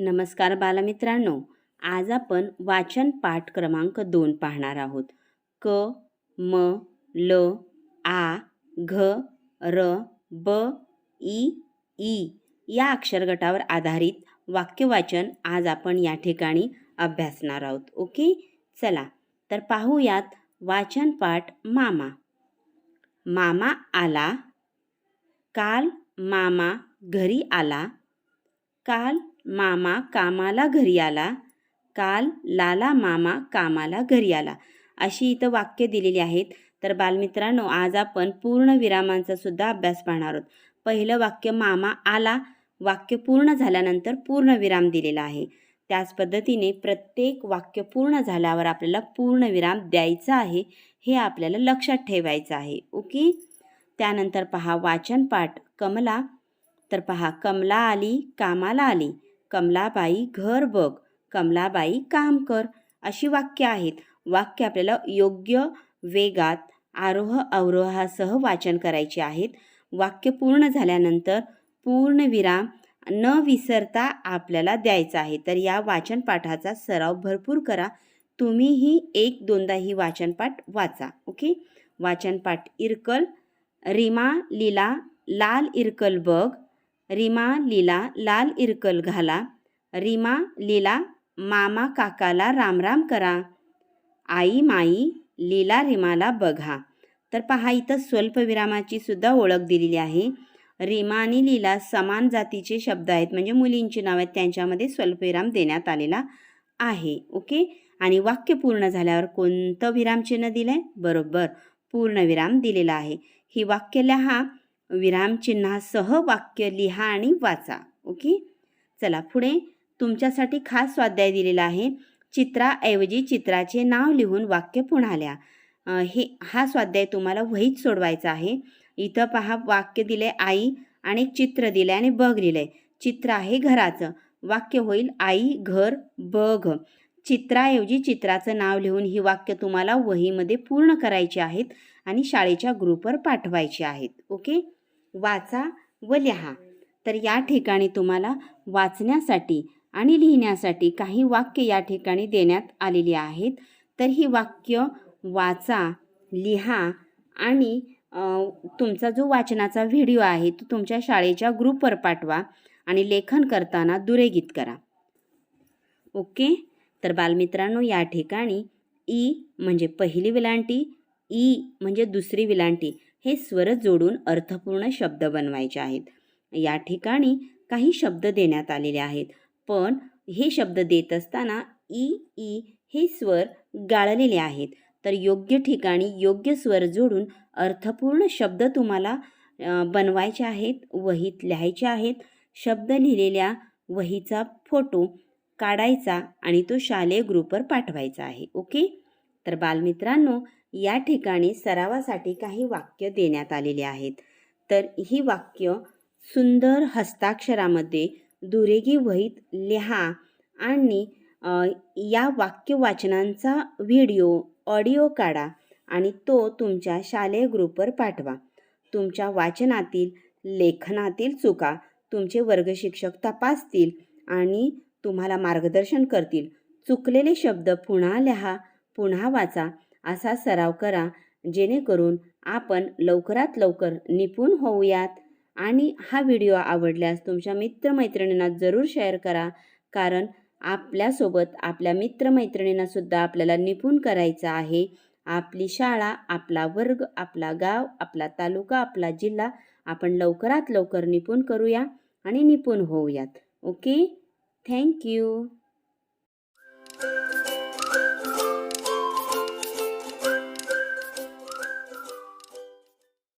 नमस्कार बालमित्रांनो आज आपण वाचन पाठ क्रमांक दोन पाहणार आहोत. क म ल आ घ र ब ई ई या अक्षरगटावर आधारित वाक्यवाचन आज आपण या ठिकाणी अभ्यासणार आहोत. ओके? चला तर पाहूयात वाचन पाठ मामा. मामा आला. काल मामा घरी आला. काल मामा कामाला घरी आला. काल लाला मामा कामाला घरी आला. अशी इथं वाक्य दिलेली आहेत. तर बालमित्रांनो आज आपण पूर्ण विरामांचा सुद्धा अभ्यास पाहणार आहोत. पहिलं वाक्य मामा आला. वाक्य पूर्ण झाल्यानंतर पूर्ण विराम दिलेला आहे. त्याच पद्धतीने प्रत्येक वाक्य पूर्ण झाल्यावर आपल्याला पूर्ण विराम द्यायचा आहे हे आपल्याला लक्षात ठेवायचं आहे. ओके? त्यानंतर पहा वाचन पाठ कमला. तर पहा कमला आली कामाला आली. कमलाबाई घर बघ. कमलाबाई काम कर. अशी वाक्य आहेत. वाक्य आपल्याला योग्य वेगात आरोह अवरोहासह वाचन करायचे आहेत. वाक्य पूर्ण झाल्यानंतर पूर्ण विराम न विसरता आपल्याला द्यायचा आहे. तर या वाचन पाठाचा सराव भरपूर करा. तुम्हीही एक दोनदा ही वाचनपाठ वाचा. ओके? वाचनपाठ इरकल रिमा लीला लाल इरकल बघ. रीमा लीला लाल इरकल घाला. रीमा लीला मामा काकाला रामराम करा. आई माई लीला रीमाला बघा. तर पहा इथं स्वल्पविरामाची सुद्धा ओळख दिलेली आहे. रीमा आणि लीला समान जातीचे शब्द आहेत. म्हणजे मुलींची नाव आहेत. त्यांच्यामध्ये स्वल्पविराम देण्यात आलेला आहे. ओके? आणि वाक्य पूर्ण झाल्यावर कोणतं विरामचिन्ह दिलं आहे बरोबर. पूर्णविराम दिलेला आहे. ही वाक्य लिहा. विरामचिन्हासह वाक्य लिहा आणि वाचा. ओके? चला पुढे तुमच्यासाठी खास स्वाध्याय दिलेला आहे. चित्राऐवजी चित्राचे नाव लिहून वाक्य पुन्हा लिहा. हे हा स्वाध्याय तुम्हाला वहीत सोडवायचा आहे. इथं पहा वाक्य दिले आई आणि चित्र दिले आणि बघ लिहिलं चित्र आहे घराचं. वाक्य होईल आई घर बघ. चित्राऐवजी चित्राचं नाव लिहून ही वाक्य तुम्हाला वहीमध्ये पूर्ण करायची आहेत आणि शाळेच्या ग्रुपवर पाठवायची आहेत. ओके? वाचा व लिहा. तर या ठिकाणी तुम्हाला वाचण्यासाठी आणि लिहिण्यासाठी काही वाक्य या ठिकाणी देण्यात आलेली आहेत. तर ही वाक्य वाचा लिहा आणि तुमचा जो वाचनाचा व्हिडिओ आहे तो तुमच्या शाळेच्या ग्रुपवर पाठवा आणि लेखन करताना दुरेगीत करा. ओके? तर बालमित्रांनो या ठिकाणी ई म्हणजे पहिली विलांटी ई म्हणजे दुसरी विलांटी. हे स्वर जोडून अर्थपूर्ण शब्द बनवायचे आहेत. या ठिकाणी काही शब्द देण्यात आलेले आहेत. पण हे शब्द देत असताना ई ई हे स्वर गाळलेले आहेत. तर योग्य ठिकाणी योग्य स्वर जोडून अर्थपूर्ण शब्द तुम्हाला बनवायचे आहेत वहीत लिहायचे आहेत. शब्द लिहिलेल्या वहीचा फोटो काढायचा आणि तो शालेय ग्रुपवर पाठवायचा आहे. ओके? तर बालमित्रांनो या ठिकाणी सरावासाठी काही वाक्य देण्यात आलेले आहेत. तर ही वाक्य सुंदर हस्ताक्षरामध्ये दुरेगी वहीत लिहा आणि या वाक्य वाचनांचा व्हिडिओ ऑडिओ काढा आणि तो तुमच्या शालेय ग्रुपवर पाठवा. तुमच्या वाचनातील लेखनातील चुका तुमचे वर्गशिक्षक तपासतील आणि तुम्हाला मार्गदर्शन करतील. चुकलेले शब्द पुन्हा लिहा पुन्हा वाचा असा सराव करा जेणेकरून आपण लवकरात लवकर निपुण होऊयात. आणि हा व्हिडिओ आवडल्यास तुमच्या मित्रमैत्रिणींना जरूर शेअर करा कारण आपल्यासोबत आपल्या मित्रमैत्रिणींनासुद्धा आपल्याला निपुण करायचं आहे. आपली शाळा आपला वर्ग आपला गाव आपला तालुका आपला जिल्हा आपण लवकरात लवकर निपुण करूया आणि निपुण होऊयात. ओके? थँक्यू